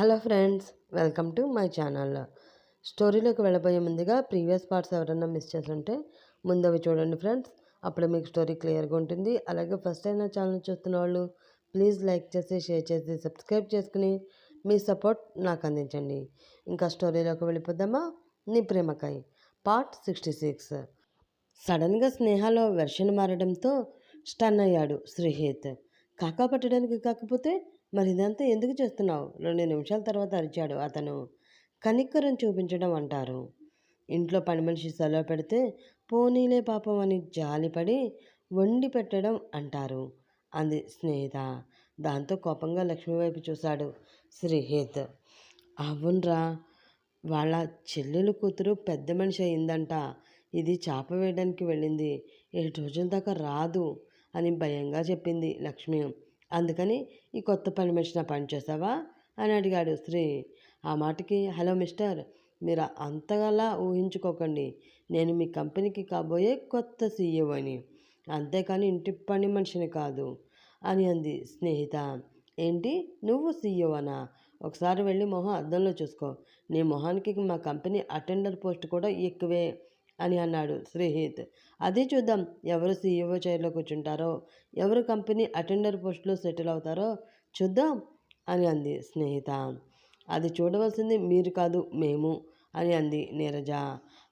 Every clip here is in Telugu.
Hello friends welcome to my channel. స్టోరీలోకి వెళ్ళబోయే ముందుగా ప్రీవియస్ పార్ట్స్ ఎవరైనా మిస్ చేస్తుంటే ముందు అవి చూడండి ఫ్రెండ్స్. అప్పుడు మీకు స్టోరీ క్లియర్గా ఉంటుంది. అలాగే ఫస్ట్ టైం నా ఛానల్ చూస్తున్న వాళ్ళు ప్లీజ్ లైక్ చేసి షేర్ చేసి సబ్స్క్రైబ్ చేసుకుని మీ సపోర్ట్ నాకు అందించండి. ఇంకా స్టోరీలోకి వెళ్ళిపోద్దామా నీ ప్రేమకాయ్ పార్ట్ సిక్స్టీ సిక్స్. సడన్గా స్నేహలో వెర్షన్ మారడంతో స్టన్ అయ్యాడు శ్రీహిత్. కాకా పట్టడానికి కాకపోతే మరి ఇదంతా ఎందుకు చేస్తున్నావు? రెండు నిమిషాల తర్వాత అరిచాడు. అతను కనిక్కరం చూపించడం అంటారు. ఇంట్లో పని మనిషి సెలవు పెడితే పోనీలే పాపం అని జాలిపడి వండి పెట్టడం అంటారు. అంది స్నేహిత. దాంతో కోపంగా లక్ష్మి వైపు చూశాడు శ్రీహేత్. అవునరా వాళ్ళ చెల్లెలు కూతురు పెద్ద మనిషి అయిందంట. ఇది చేప వేయడానికి వెళ్ళింది. ఏడు రోజుల దాకా రాదు అని భయంగా చెప్పింది లక్ష్మి. అందుకని ఈ కొత్త పని మనిషిన పని చేసావా? అని అడిగాడు శ్రీ. ఆ మాటకి హలో మిస్టర్ మీరు అంతగలా ఊహించుకోకండి. నేను మీ కంపెనీకి కాబోయే కొత్త సీఈఓ అని అంతేకాని ఇంటి పని మనిషిని కాదు అని అంది స్నేహిత. ఏంటి? నువ్వు సీఈఓనా? ఒకసారి వెళ్ళి మొహం అద్దంలో చూసుకో. నీ మొహానికి మా కంపెనీ అటెండర్ పోస్ట్ కూడా ఎక్కువే. అని అన్నాడు శ్రీహిత్. అదే చూద్దాం ఎవరు సీఈఓ చైర్లో కూర్చుంటారో ఎవరు కంపెనీ అటెండర్ పోస్ట్లో సెటిల్ అవుతారో చూద్దాం అని అంది స్నేహిత. అది చూడవలసింది మీరు కాదు మేము అని అంది నీరజ.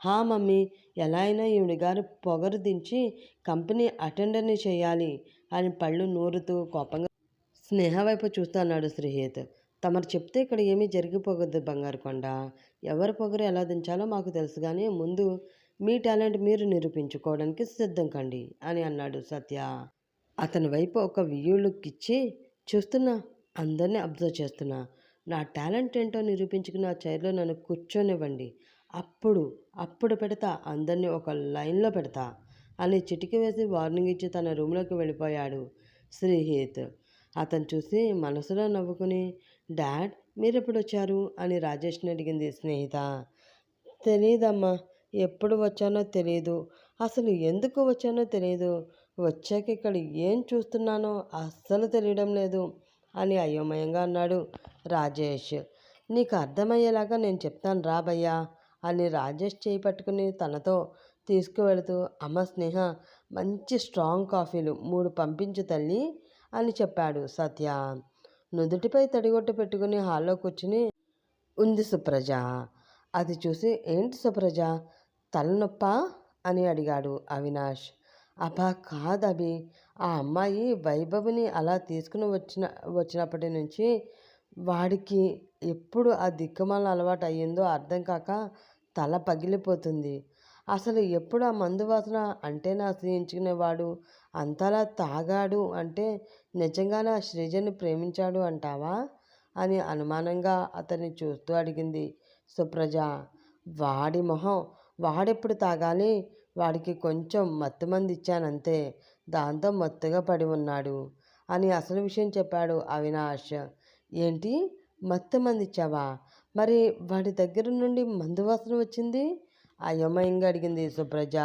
హా మమ్మీ ఎలా అయినా ఈవిడ గారు పొగరు దించి కంపెనీ అటెండర్ని చేయాలి అని పళ్ళు నూరుతూ కోపంగా స్నేహ వైపు చూస్తున్నాడు శ్రీహిత్. తమరు చెప్తే ఇక్కడ ఏమీ జరిగిపోకూడదు బంగారు కొండ. ఎవరి పొగరు ఎలా దించాలో మాకు తెలుసు కానీ ముందు మీ టాలెంట్ మీరు నిరూపించుకోవడానికి సిద్ధం కండి అని అన్నాడు సత్య. అతని వైపు ఒక లుక్ ఇచ్చి చూస్తున్నా అందరినీ అబ్జర్వ్ చేస్తున్నా. నా టాలెంట్ ఏంటో నిరూపించుకుని ఆ చైర్లో నన్ను కూర్చొనివ్వండి. అప్పుడు అప్పుడు పెడతా అందరినీ ఒక లైన్లో పెడతా అని చిటికి వేసి వార్నింగ్ ఇచ్చి తన రూమ్లోకి వెళ్ళిపోయాడు శ్రీహిత్. అతను చూసి మనసులో నవ్వుకుని డాడ్ మీరెప్పుడు వచ్చారు అని రాజేష్ని అడిగింది స్నేహిత. తెలీదమ్మా ఎప్పుడు వచ్చానో తెలియదు అసలు ఎందుకు వచ్చానో తెలియదు వచ్చాక ఇక్కడ ఏం చూస్తున్నానో అస్సలు తెలియడం లేదు అని అయోమయంగా అన్నాడు రాజేష్. నీకు అర్థమయ్యేలాగా నేను చెప్తాను రాబయ్యా అని రాజేష్ చేయి పట్టుకుని తనతో తీసుకువెళుతూ అమ్మ స్నేహ మంచి స్ట్రాంగ్ కాఫీలు మూడు పంపించు తల్లి అని చెప్పాడు సత్య. నుదుటిపై తడిగొట్టు పెట్టుకుని హాల్లో కూర్చుని ఉంది సుప్రజ. అది చూసి ఏంటి సుప్రజ? తలనొప్ప? అని అడిగాడు అవినాష్. అబ్బా కాదభి ఆ అమ్మాయి వైభవిని అలా తీసుకుని వచ్చిన వచ్చినప్పటి నుంచి వాడికి ఎప్పుడు ఆ దిక్కుమాల అలవాటు అయ్యిందో అర్థం కాక తల పగిలిపోతుంది. అసలు ఎప్పుడు ఆ మందు వాసన అంటేనే ఆశ్రయించుకునేవాడు అంతలా తాగాడు అంటే నిజంగానే ఆ శ్రీజని ప్రేమించాడు అంటావా? అని అనుమానంగా అతన్ని చూస్తూ అడిగింది సుప్రజ. వాడి మొహం వాడెప్పుడు తాగాలి? వాడికి కొంచెం మత్తు మంది ఇచ్చానంతే దాంతో మత్తుగా పడి ఉన్నాడు. అని అసలు విషయం చెప్పాడు అవినాష్. ఏంటి? మత్తు మంది ఇచ్చావా మరి వాడి దగ్గర నుండి మందు వాసన వచ్చింది? అయోమయంగా అడిగింది సుప్రజ.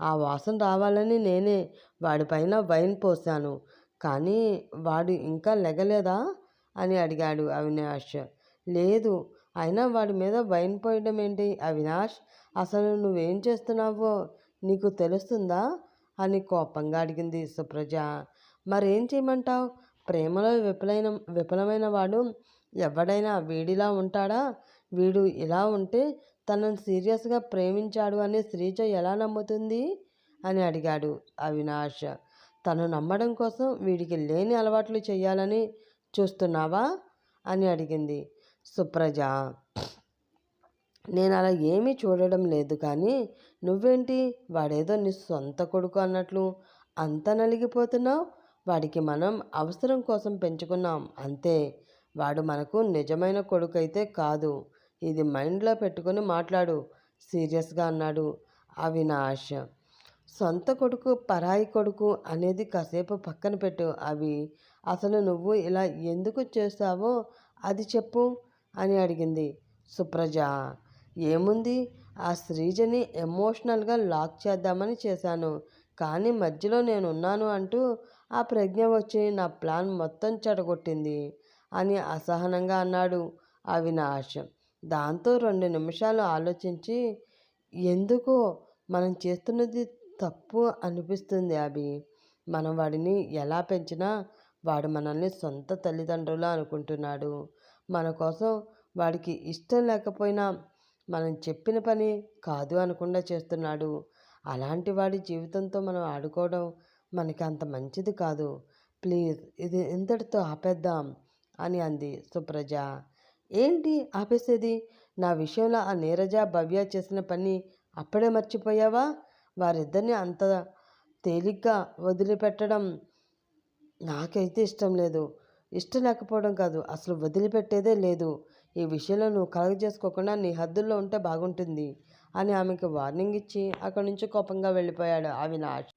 ఆ వాసన రావాలని నేనే వాడిపైన వైన్ పోసాను. కానీ వాడు ఇంకా లెగలేదా? అని అడిగాడు అవినాష్. లేదు అయినా వాడి మీద వైన్ పోయడం ఏంటి అవినాష్? అసలు నువ్వేం చేస్తున్నావో నీకు తెలుస్తుందా? అని కోపంగా అడిగింది సుప్రజ. మరేం చేయమంటావు? ప్రేమలో విఫలైన విఫలమైన వాడు ఎవడైనా వీడిలా ఉంటాడా? వీడు ఇలా ఉంటే తనను సీరియస్గా ప్రేమించాడు అని శ్రీజ ఎలా నమ్ముతుంది? అని అడిగాడు అవినాష్. తను నమ్మడం కోసం వీడికి లేని అలవాట్లు చేయాలని చూస్తున్నావా? అని అడిగింది సుప్రజ. నేను అలా ఏమీ చూడడం లేదు కానీ నువ్వేంటి? వాడేదో నీ సొంత కొడుకు అన్నట్లు అంత నలిగిపోతున్నావు? వాడికి మనం అవసరం కోసం పెంచుకున్నాం అంతే. వాడు మనకు నిజమైన కొడుకు అయితే కాదు. ఇది మైండ్లో పెట్టుకుని మాట్లాడు. సీరియస్గా అన్నాడు అవినాష్. సొంత కొడుకు పరాయి కొడుకు అనేది కాసేపు పక్కన పెట్టు అవి. అసలు నువ్వు ఇలా ఎందుకు చేస్తావో అది చెప్పు అని అడిగింది సుప్రజ. ఏముంది? ఆ శ్రీజని ఎమోషనల్గా లాక్ చేద్దామని చేశాను. కానీ మధ్యలో నేను ఉన్నాను అంటూ ఆ ప్రజ్ఞ వచ్చి నా ప్లాన్ మొత్తం చెడగొట్టింది అని అసహనంగా అన్నాడు. అవినాష్ దాంతో రెండు నిమిషాలు ఆలోచించి ఎందుకో మనం చేస్తున్నది తప్పు అనిపిస్తుంది అభి. మనం వాడిని ఎలా పెంచినా వాడు మనల్ని సొంత తల్లిదండ్రులు అనుకుంటున్నాడు. మన కోసం వాడికి ఇష్టం లేకపోయినా మనం చెప్పిన పని కాదు అనకుండా చేస్తున్నాడు. అలాంటి వాడి జీవితంతో మనం ఆడుకోవడం మనకి అంత మంచిది కాదు. ప్లీజ్ ఇది ఇంతటితో ఆపేద్దాం అని అంది సుప్రజ. ఏంటి ఆపేసేది? నా విషయంలో ఆ నీరజ భవ్య చేసిన పని అప్పుడే మర్చిపోయావా? వారిద్దరిని అంత తేలిగ్గా వదిలిపెట్టడం నాకైతే ఇష్టం లేదు. ఇష్టం లేకపోవడం కాదు అసలు వదిలిపెట్టేదే లేదు. ఈ విషయంలో నువ్వు కలగ చేసుకోకుండా నీ హద్దుల్లో ఉంటే బాగుంటుంది అని ఆమెకి వార్నింగ్ ఇచ్చి అక్కడి నుంచి కోపంగా వెళ్ళిపోయాడు అవినాష్.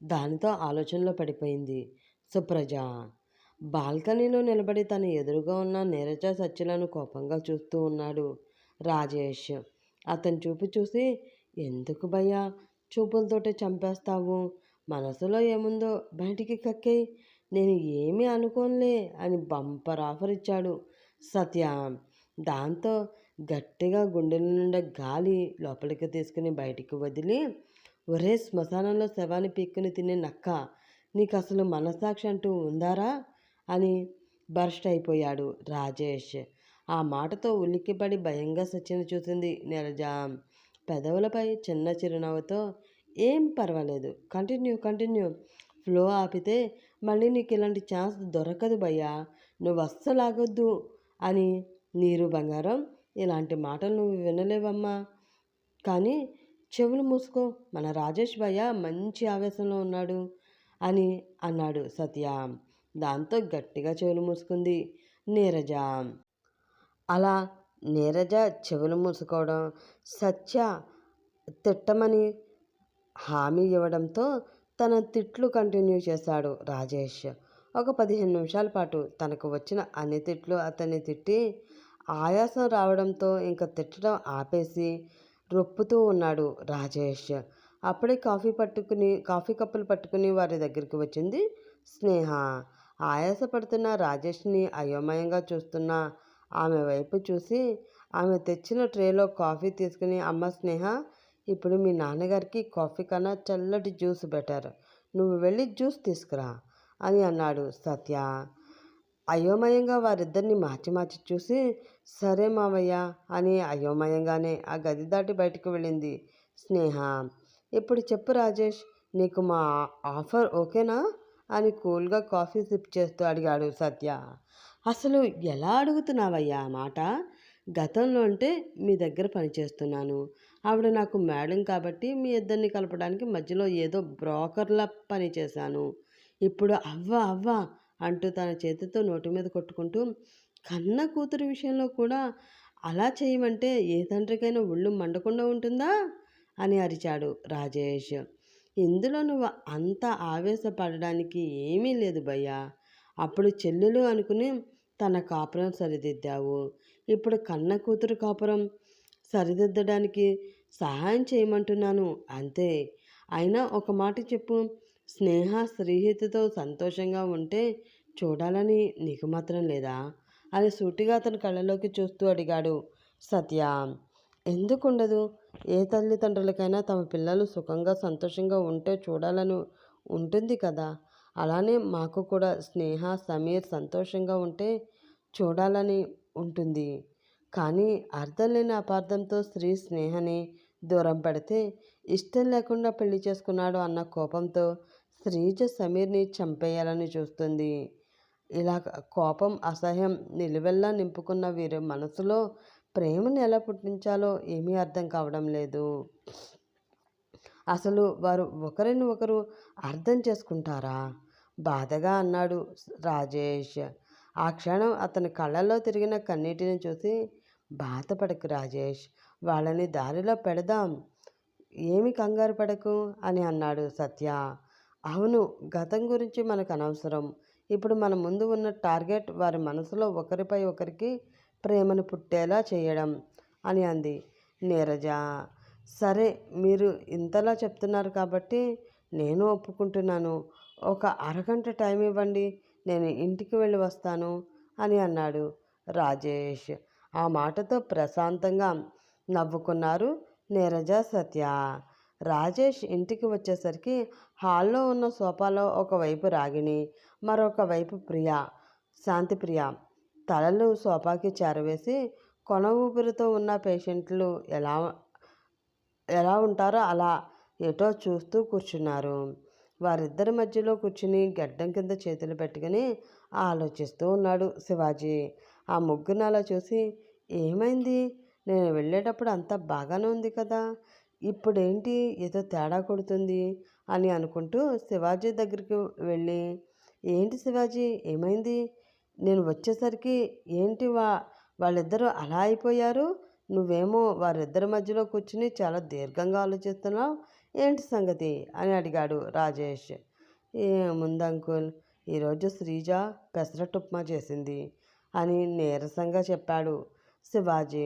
దానితో ఆలోచనలో పడిపోయింది సుప్రజ. బాల్కనీలో నిలబడి తన ఎదురుగా ఉన్న నీరజ సత్యలను కోపంగా చూస్తూ ఉన్నాడు రాజేష్. అతని చూపు చూసి ఎందుకు భయ్యా చూపులతోటే చంపేస్తావు? మనసులో ఏముందో బయటికి కక్కే నేను ఏమీ అనుకోనులే అని బంపర్ ఆఫర్ ఇచ్చాడు సత్య దాంతో గట్టిగా గుండెల నుండి గాలి లోపలికి తీసుకుని బయటికి వదిలి ఒరే శ్మశానంలో శవాన్ని పీక్కుని తినే నక్క నీకు అసలు మనస్సాక్షి అంటూ ఉందారా? అని బర్స్ట్ అయిపోయాడు రాజేష్. ఆ మాటతో ఉలిక్కిపడి భయంగా సచిన్ చూసింది నీరజ. పెదవులపై చిన్న చిరునవ్వుతో ఏం పర్వాలేదు కంటిన్యూ కంటిన్యూ. ఫ్లో ఆపితే మళ్ళీ నీకు ఇలాంటి ఛాన్స్ దొరకదు భయ్యా. నువ్వు అస్సలు ఆగొద్దు అని నీరు బంగారం ఇలాంటి మాటలు నువ్వు వినలేవమ్మా. కానీ చెవులు మూసుకో మన రాజేష్ భయ్య మంచి ఆవేశంలో ఉన్నాడు అని అన్నాడు సత్య. దాంతో గట్టిగా చెవులు మూసుకుంది నీరజ. అలా నీరజ చెవులు మూసుకోవడం సత్య తిట్టమని హామీ ఇవ్వడంతో తన తిట్లు కంటిన్యూ చేశాడు రాజేష్. ఒక పదిహేను నిమిషాల పాటు తనకు వచ్చిన అన్ని తిట్లు అతన్ని తిట్టి ఆయాసం రావడంతో ఇంకా తిట్టడం ఆపేసి రొప్పుతూ ఉన్నాడు రాజేష్. అప్పుడే కాఫీ పట్టుకుని కాఫీ కప్పులు పట్టుకుని వారి దగ్గరికి వచ్చింది స్నేహ. ఆయాసపడుతున్న రాజేష్ని అయోమయంగా చూస్తున్న ఆమె వైపు చూసి ఆమె తెచ్చిన ట్రేలో కాఫీ తీసుకుని అమ్మ స్నేహ ఇప్పుడు మీ నాన్నగారికి కాఫీ కన్నా చల్లటి జ్యూస్ బెటర్. నువ్వు వెళ్ళి జ్యూస్ తీసుకురా. అని అన్నాడు సత్య. అయోమయంగా వారిద్దరిని మార్చి మార్చి చూసి సరే మావయ్య అని అయోమయంగానే ఆ గది దాటి బయటకు వెళ్ళింది స్నేహ. ఇప్పుడు చెప్పు రాజేష్ నీకు మా ఆఫర్ ఓకేనా? అని కూల్గా కాఫీ సిప్ చేస్తూ అడిగాడు సత్య. అసలు ఎలా అడుగుతున్నావయ్యా ఆ మాట? గతంలో అంటే మీ దగ్గర పనిచేస్తున్నాను. ఆవిడ నాకు మేడం కాబట్టి మీ ఇద్దరిని కలపడానికి మధ్యలో ఏదో బ్రోకర్లా పనిచేశాను. ఇప్పుడు అవ్వ అవ్వ అంటూ తన చేతితో నోటి మీద కొట్టుకుంటూ కన్న కూతురు విషయంలో కూడా అలా చేయమంటే ఏ తండ్రికైనా ఒళ్ళు మండకుండా ఉంటుందా? అని అరిచాడు రాజేష్. ఇందులో నువ్వు అంత ఆవేశపడడానికి ఏమీ లేదు భయ్యా. అప్పుడు చెల్లెలు అనుకుని తన కాపురం సరిదిద్దావు. ఇప్పుడు కన్న కూతురు కాపురం సరిదిద్దడానికి సహాయం చేయమంటున్నాను అంతే. అయినా ఒక మాట చెప్పు. స్నేహ శ్రీహితితో సంతోషంగా ఉంటే చూడాలని నీకు మాత్రం లేదా? అని సూటిగా అతని కళ్ళలోకి చూస్తూ అడిగాడు. సత్య ఎందుకుండదు? ఏ తల్లిదండ్రులకైనా తమ పిల్లలు సుఖంగా సంతోషంగా ఉంటే చూడాలని ఉంటుంది కదా. అలానే మాకు కూడా స్నేహ సమీర్ సంతోషంగా ఉంటే చూడాలని ఉంటుంది. కానీ అర్థం లేని అపార్థంతో స్త్రీ స్నేహని దూరం పెడితే ఇష్టం లేకుండా పెళ్ళి చేసుకున్నాడు అన్న కోపంతో శ్రీజ సమీర్ని చంపేయాలని చూస్తుంది. ఇలా కోపం అసహ్యం నిలువెల్లా నింపుకున్న వీరి మనసులో ప్రేమను ఎలా పుట్టించాలో ఏమీ అర్థం కావడం లేదు. అసలు వారు ఒకరిని ఒకరు అర్థం చేసుకుంటారా? బాధగా అన్నాడు రాజేష్. ఆ క్షణం అతని కళ్ళల్లో తిరిగిన కన్నీటిని చూసి బాధపడకు రాజేష్. వాళ్ళని దారిలో పెడదాం. ఏమి కంగారు పడకు అని అన్నాడు సత్య. అవును గతం గురించి మనకు అనవసరం ఇప్పుడు మన ముందు ఉన్న టార్గెట్ వారి మనసులో ఒకరిపై ఒకరికి ప్రేమను పుట్టేలా చేయడం అని అంది నీరజ. సరే మీరు ఇంతలా చెప్తున్నారు కాబట్టి నేను ఒప్పుకుంటున్నాను. ఒక అరగంట టైం ఇవ్వండి నేను ఇంటికి వెళ్ళి వస్తాను అని అన్నాడు రాజేష్. ఆ మాటతో ప్రశాంతంగా నవ్వుకున్నారు నీరజ సత్య. రాజేష్ ఇంటికి వచ్చేసరికి హాల్లో ఉన్న సోఫాలో ఒకవైపు రాగిణి మరొక వైపు ప్రియ శాంతి ప్రియ తలలు సోఫాకి చేరవేసి కొన ఊపిరితో ఉన్న పేషెంట్లు ఎలా ఎలా ఉంటారో అలా ఎటో చూస్తూ కూర్చున్నారు. వారిద్దరి మధ్యలో కూర్చుని గడ్డం కింద చేతులు పెట్టుకుని ఆలోచిస్తూ ఉన్నాడు శివాజీ. ఆ ముగ్గురు అలా చూసి ఏమైంది? నేను వెళ్ళేటప్పుడు అంతా బాగానే ఉంది కదా. ఇప్పుడేంటి ఏదో తేడా కొడుతుంది అని అనుకుంటూ శివాజీ దగ్గరికి వెళ్ళి ఏంటి శివాజీ ఏమైంది? నేను వచ్చేసరికి ఏంటి వా వాళ్ళిద్దరూ అలా అయిపోయారు? నువ్వేమో వారిద్దరి మధ్యలో కూర్చుని చాలా దీర్ఘంగా ఆలోచిస్తున్నావు. ఏంటి సంగతి? అని అడిగాడు రాజేష్. ఏముంది అంకుల్ ఈరోజు శ్రీజ పెసరట్ ఉప్మా చేసింది అని నీరసంగా చెప్పాడు శివాజీ.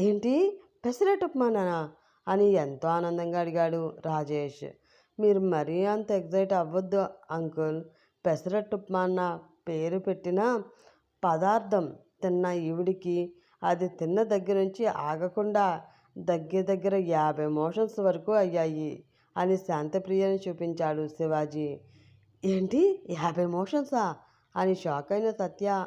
ఏంటి? పెసరట్టు ఉప్మానా అని ఎంతో ఆనందంగా అడిగాడు రాజేష్. మీరు మరీ అంత ఎగ్జైట్ అవ్వద్దు అంకుల్. పెసరట్టు ఉప్మా అన్న పేరు పెట్టిన పదార్థం తిన్న ఈవిడికి అది తిన్న దగ్గర నుంచి ఆగకుండా దగ్గర దగ్గర యాభై మోషన్స్ వరకు అయ్యాయి అని శాంతప్రియని చూపించాడు శివాజీ. ఏంటి? యాభై మోషన్సా? అని షాక్ అయిన సత్య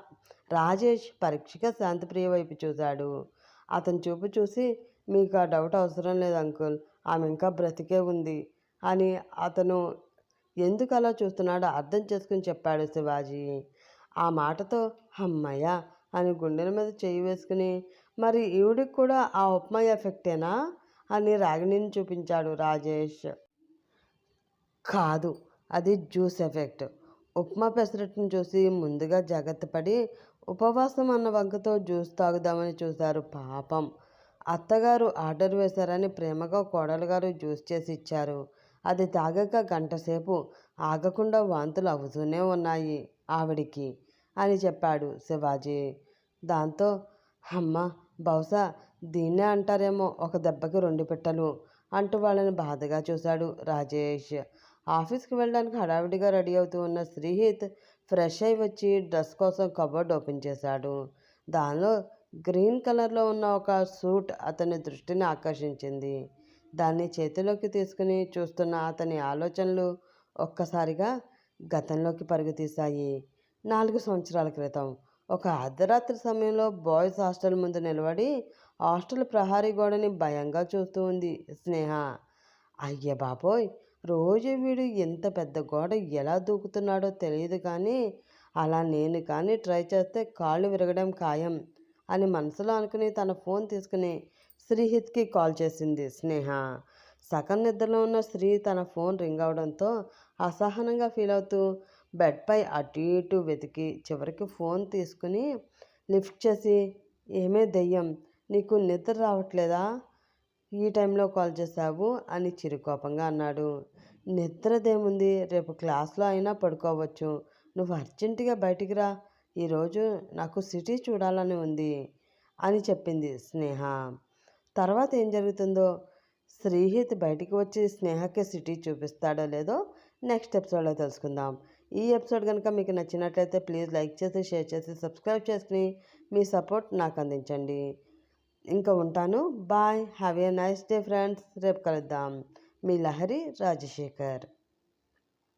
రాజేష్ పరీక్షగా శాంతప్రియ వైపు చూశాడు. అతను చూపు చూసి మీకు ఆ డౌట్ అవసరం లేదు అంకుల్. ఆమె ఇంకా బ్రతికే ఉంది అని అతను ఎందుకు అలా చూస్తున్నాడో అర్థం చేసుకుని చెప్పాడు శివాజీ. ఆ మాటతో అమ్మయ్య అని గుండెల మీద చేయి వేసుకుని మరి ఈవిడికి కూడా ఆ ఉప్మా ఎఫెక్టేనా? అని రాగిణిని చూపించాడు రాజేష్. కాదు అది జ్యూస్ ఎఫెక్ట్. ఉప్మా పెసరట్టును చూసి ముందుగా జాగ్రత్త పడి ఉపవాసం అన్న వంకతో జ్యూస్ తాగుదామని చూశారు పాపం. అత్తగారు ఆర్డర్ వేశారని ప్రేమగా కోడలు గారు జ్యూస్ చేసి ఇచ్చారు. అది తాగాక గంటసేపు ఆగకుండా వాంతులు అవుతూనే ఉన్నాయి ఆవిడికి అని చెప్పాడు శివాజీ. దాంతో అమ్మ బహుశా దీన్నే అంటారేమో ఒక దెబ్బకి రెండు పిట్టలు అంటూ వాళ్ళని బాధగా చూశాడు రాజేష్. ఆఫీస్కి వెళ్ళడానికి హడావిడిగా రెడీ అవుతూ ఉన్న శ్రీహిత్ ఫ్రెష్ అయి వచ్చి డ్రెస్ కోసం కబోర్డ్ ఓపెన్ చేశాడు. దానిలో గ్రీన్ కలర్లో ఉన్న ఒక సూట్ అతని దృష్టిని ఆకర్షించింది. దాన్ని చేతిలోకి తీసుకుని చూస్తున్న అతని ఆలోచనలు ఒక్కసారిగా గతంలోకి పరుగు తీశాయి నాలుగు సంవత్సరాల క్రితం ఒక అర్ధరాత్రి సమయంలో బాయ్స్ హాస్టల్ ముందు నిలబడి హాస్టల్ ప్రహారీ గోడని భయంగా చూస్తూ ఉంది స్నేహ. అయ్య బాబోయ్! రోజు వీడు ఎంత పెద్ద గోడ ఎలా దూకుతున్నాడో తెలియదు కానీ అలా నేను కానీ ట్రై చేస్తే కాళ్ళు విరగడం ఖాయం అని మనసులో అనుకుని తన ఫోన్ తీసుకుని శ్రీహిత్కి కాల్ చేసింది స్నేహ. సగం నిద్రలో ఉన్న శ్రీ తన ఫోన్ రింగ్ అవడంతో అసహనంగా ఫీల్ అవుతూ బెడ్పై అటు ఇటు వెతికి చివరికి ఫోన్ తీసుకుని లిఫ్ట్ చేసి ఏమే దెయ్యం నీకు నిద్ర రావట్లేదా? ఈ టైంలో కాల్ చేశావు? అని చిరుకోపంగా అన్నాడు. నిద్రదేముంది? రేపు క్లాస్లో అయినా పడుకోవచ్చు. నువ్వు అర్జెంటుగా బయటికి రా. ఈరోజు నాకు సిటీ చూడాలని ఉంది అని చెప్పింది స్నేహ. తర్వాత ఏం జరుగుతుందో? శ్రీహిత్ బయటికి వచ్చి స్నేహకి సిటీ చూపిస్తాడో లేదో నెక్స్ట్ ఎపిసోడ్లో తెలుసుకుందాం. ఈ ఎపిసోడ్ కనుక మీకు నచ్చినట్లయితే ప్లీజ్ లైక్ చేసి షేర్ చేసి సబ్స్క్రైబ్ చేసుకుని మీ సపోర్ట్ నాకు అందించండి. ఇంకా ఉంటాను. Bye. Have a nice day friends. రేపు కలుద్దాం. मिलाहरी राजशेखर।